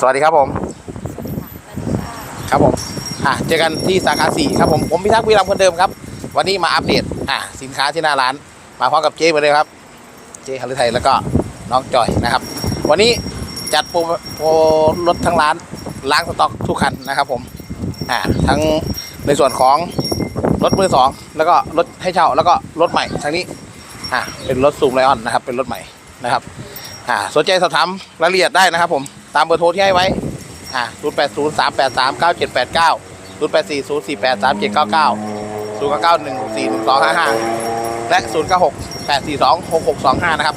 สวัสดีครับผม ครับผม อะเจอกันที่สาขาสี่ครับผมผมพิทักษ์วีรัมคนเดิมครับ วันนี้มาอัปเดตอะสินค้าที่หน้าร้าน มาพร้อมกับเจ๊เหมาเลยครับ เจ๊ฮารุไทยแล้วก็น้องจอยนะครับ วันนี้จัดโปรโปรรถทั้งร้านล้างสต็อกทุกคันนะครับผมอ่าทั้งในส่วนของรถมือสองแล้วก็รถให้เช่าแล้วก็รถใหม่ทางนี้อ่าเป็นรถซูมไลออนนะครับ เป็นรถใหม่นะครับอ่าสนใจสอบถามรายละเอียดได้นะครับผมามเบอร์โทรที่ให้ไว้อ่า0 8 0 3 8 3 9 7 8 9 0 8 4 0 4 8 3 7 9 9 0 9 1 4 1 2 5 5และ0 9 6 8 4 2 6 6 2 5นะครับ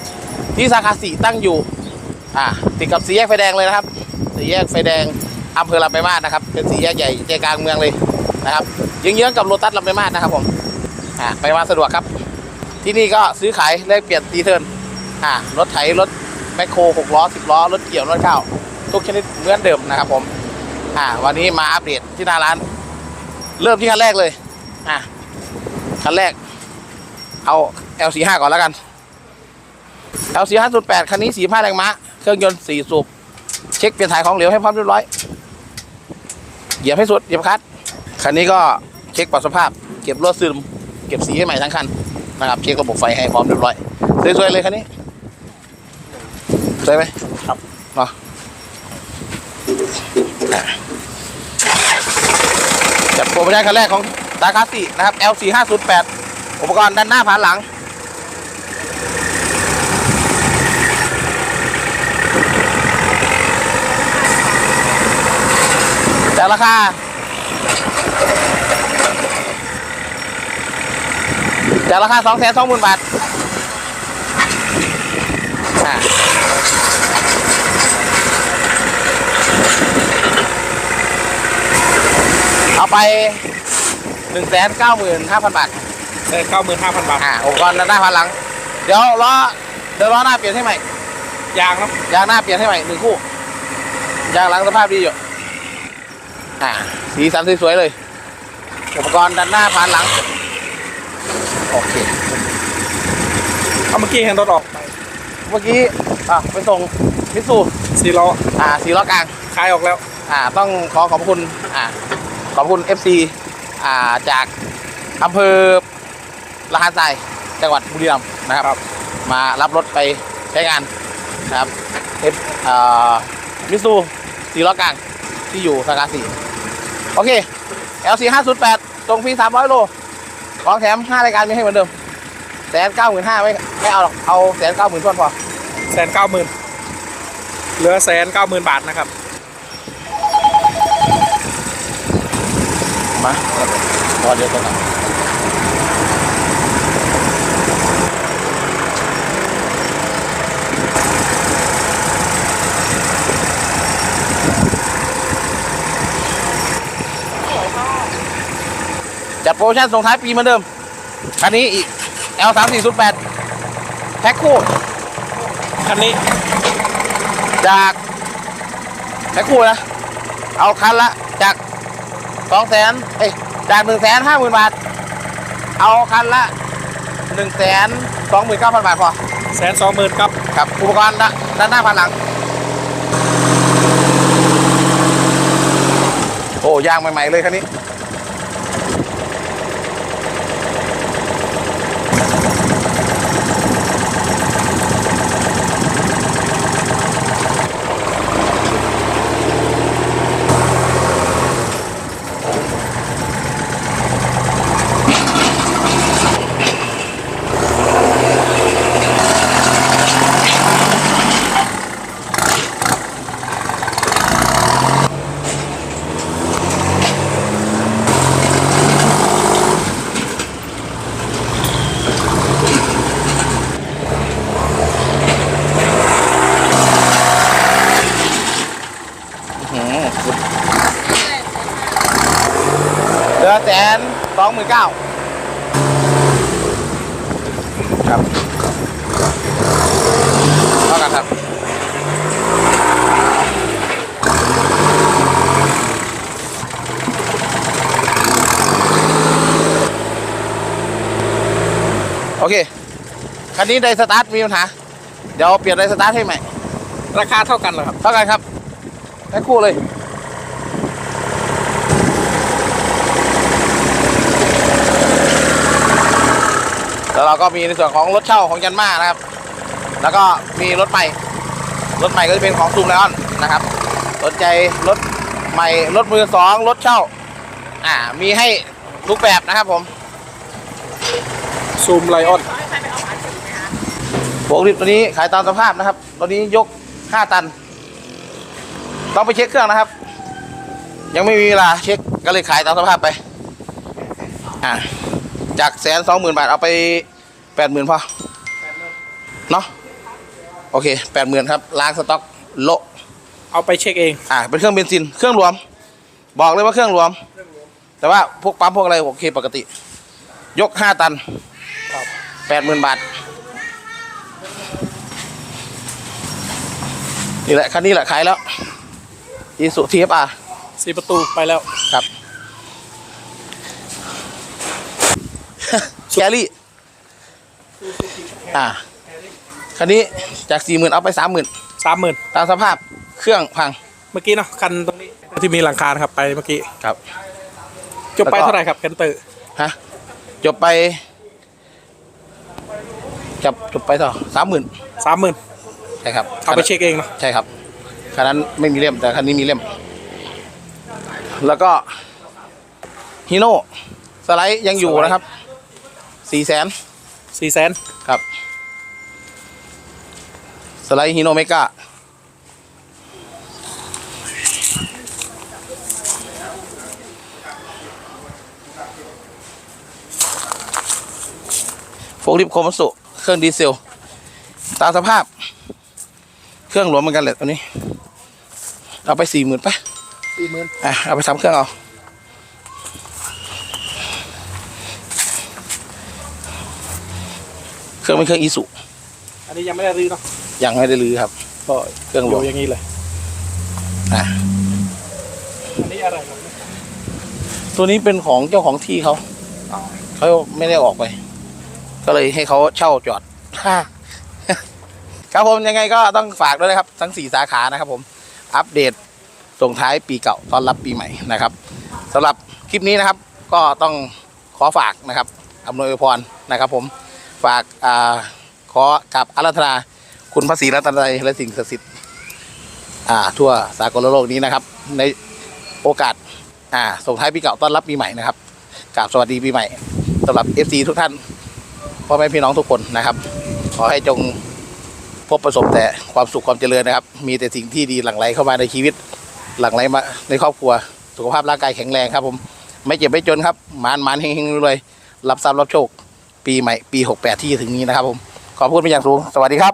ที่สาขาสี่ตั้งอยู่อ่าติดกับสี่แยกไฟแดงเลยนะครับสี่แยกไฟแดงอำเภอลำปมาศนะครับ เป็นสี่แยกใหญ่ใจกลางเมืองเลยนะครับเยื้องๆกับโลตัสลำปมาศนะครับผมอ่าไปมาสะดวกครับ ที่นี่ก็ซื้อขายแลกเปลี่ยนตีเทิร์นอ่ารถไถรถแมคโครหกล้อสิบล้อรถเกี่ยวรถข้าว ทุกชนิดเหมือนเดิมนะครับผม อ่า วันนี้มาอัปเดตที่หน้าร้าน เริ่มที่คันแรกเลย อ่าคันแรก เอา L45 ก่อนแล้วกัน L45 08คันนี้45แรงม้า เครื่องยนต์4สูบ เช็คเปลี่ยนถ่ายของเหลวให้พร้อมเรียบร้อย เหยียบให้สุด เหยียบคลัด คันนี้ก็เช็คปรับสภาพ เก็บรถซึม เก็บสีให้ใหม่ทั้งคันนะครับ เช็คระบบไฟให้พร้อมเรียบร้อย สวยๆเลยคันนี้ สวยไหมครับเนาะอะ จัดโปรโมชั่นคันแรกของตาคาสินะครับ L 4 5 0 8 อุปกรณ์ด้านหน้าผ่านหลัง แต่ราคาแต่ราคาสองแสนสองหมื่นบาทอ่า เอาไปหนึ่งแสนเก้าหมื่นห้าพันบาทได้เก้าหมื่นห้าพันบาทอ่าอุปกรณ์ด้านหน้าพันหลัง เดี๋ยวล้อเดี๋ยวล้อหน้าเปลี่ยนให้ใหม่ยางครับยางหน้าเปลี่ยนให้ใหม่หนึ่งคู่ยางหลังสภาพดีอยู่อ่าสีสันสวยๆเลย อุปกรณ์ด้านหน้าผ่านหลังโอเคเอาเมื่อกี้เห็นรถออกไปเมื่อกี้อะไปส่งมิตซูสี่ล้ออ่าสีล้อกลางคลายออกแล้ว อ่า ต้องขอขอบคุณ อ่า ขอบคุณ FC อ่าจากอำเภอละหารทรายจังหวัดบุรีรัมย์นะครับ มารับรถไปใช้งานนะครับเอฟอ่ามิซูสีล้อกลางที่อยู่สาขาสี่โอเค LC 508ส่งฟรี300 โล ของแถม 5 รายการมีให้เหมือนเดิมแสนเก้าหมื่นห้าไม่ไม่เอาหรอก เอาแสนเก้าหมื่นทวนพอแสนเก้าหมื่นเหลือแสนเก้าหมื่นบาทนะครับ มาพอเดียวกันนะจัดโปรโมชั่นส่งท้ายปีเหมือนเดิม คันนี้อีก L 3 4 0 8แพ็คคู่ คันนี้ จากแพ็คคู่นะ เอาคันละจาก สองแสนเอ้ยจากหนึ่งแสนห้าหมื่นบาท เอาคันละหนึ่งแสนสองหมื่นเก้าพันบาทพอแสนสองหมื่นครับกับอุปกรณ์ด้านด้านหน้าพันหลัง โอ้ยางใหม่ ๆ เลยคันนี้ อแสนสองหมื่นเก้าครับเท่ากันครับโอเค คันนี้ไดสตาร์ทมีปัญหา เดี๋ยวเปลี่ยนไดสตาร์ทให้ใหม่ ราคาเท่ากันเหรอครับ เท่ากันครับแพ็คคู่เลย แล้วเราก็มีในส่วนของรถเช่าของยันมานะครับ แล้วก็มีรถใหม่ รถใหม่ก็จะเป็นของซูมไลออนนะครับสนใจรถใหม่รถมือสองรถเช่า อ่า มีให้ทุกแบบนะครับผมซูมไลออนโบกลิฟตัวนี้ขายตามสภาพนะครับ ตัวนี้ยก 5 ตัน ต้องไปเช็คเครื่องนะครับ ยังไม่มีเวลาเช็คก็เลยขายตามสภาพไป อ่า จากแสนสองหมื่นบาทเอาไปแปดหมื่นพอเนาะโอเคแปดหมื่นครับล้างสต็อกโละเอาไปเช็คเอง อ่าเป็นเครื่องเบนซินเครื่องรวม บอกเลยว่าเครื่องรวม แต่ว่าพวกปั๊มพวกอะไรโอเคปกติ ยกห้าตันครับแปดหมื่นบาท นี่แหละคันนี้แหละขายแล้วอีสุทีเอฟอาร์สี่ประตูไปแล้ว ครับ แครี่อ่าคันนี้จากสี่หมื่นเอาไปสามหมื่นสามหมื่นตามสภาพเครื่องพังเมื่อกี้เนาะคันตรงนี้ที่มีหลังคานะครับไปเมื่อกี้ครับ จบไปแล้วก็เท่าไหร่ครับแคนเตอร์ฮะจบไปจับจบไปเท่าสามหมื่นสามหมื่นใช่ครับเอาไปเช็คเองเนาะใช่ครับคันนั้นไม่มีเล่มแต่คันนี้มีเล่ม แล้วก็ฮีโน่สไลด์ยังอยู่นะครับ สี่แสนสี่แสนครับ สไลด์ฮีโน่เมกาโฟลิปโคมัสุเครื่องดีเซล ตามสภาพ เครื่องหลวมเหมือนกันแหละตัวนี้ เอาไปสี่หมื่นไปสี่หมื่นอะ เอาไปทำเครื่องเอา เค รื่องเป็นเครื่องอีสุอันนี้ยังไม่ได้รื้อเนาะยังไม่ได้รื้อครับ ก็เครื่องหลอวมยู่อย่างนี้เลยอะอันนี้อะไรครับตัวนี้เป็นของเจ้าของที่เขาเขาไม่ได้ออกไป ก็เลยให้เขาเช่าจอดครับผมยังไงก็ต้องฝากด้วยนะครับ ทั้งสี่สาขานะครับผมอัปเดตส่งท้ายปีเก่าต้อนรับปีใหม่นะครับสำหรับคลิปนี้นะครับ ก็ต้องขอฝากนะครับอำนวยอวยพรนะครับผม ฝากอ่าขอกับอารัธนาคุณพระศรีรัตนตรัยและสิ่งศักดิ์สิทธิ์อ่า ทั่วสากลโลกนี้นะครับ ในโอกาสอ่าส่งท้ายปีเก่าต้อนรับปีใหม่นะครับกราบสวัสดีปีใหม่สำหรับ FC ทุกท่านพ่อแม่พี่น้องทุกคนนะครับ ขอให้จงพบประสบแต่ความสุขความเจริญนะครับ มีแต่สิ่งที่ดีหลั่งไหลเข้ามาในชีวิต หลั่งไหลมาในครอบครัว สุขภาพร่างกายแข็งแรงครับผม ไม่เจ็บไม่จนครับ มานมานเฮงๆรวยรับทรัพย์รับโชค ปีใหม่ปี 68 ที่จะถึงนี้นะครับผม ขอบคุณเป็นอย่างสูง สวัสดีครับ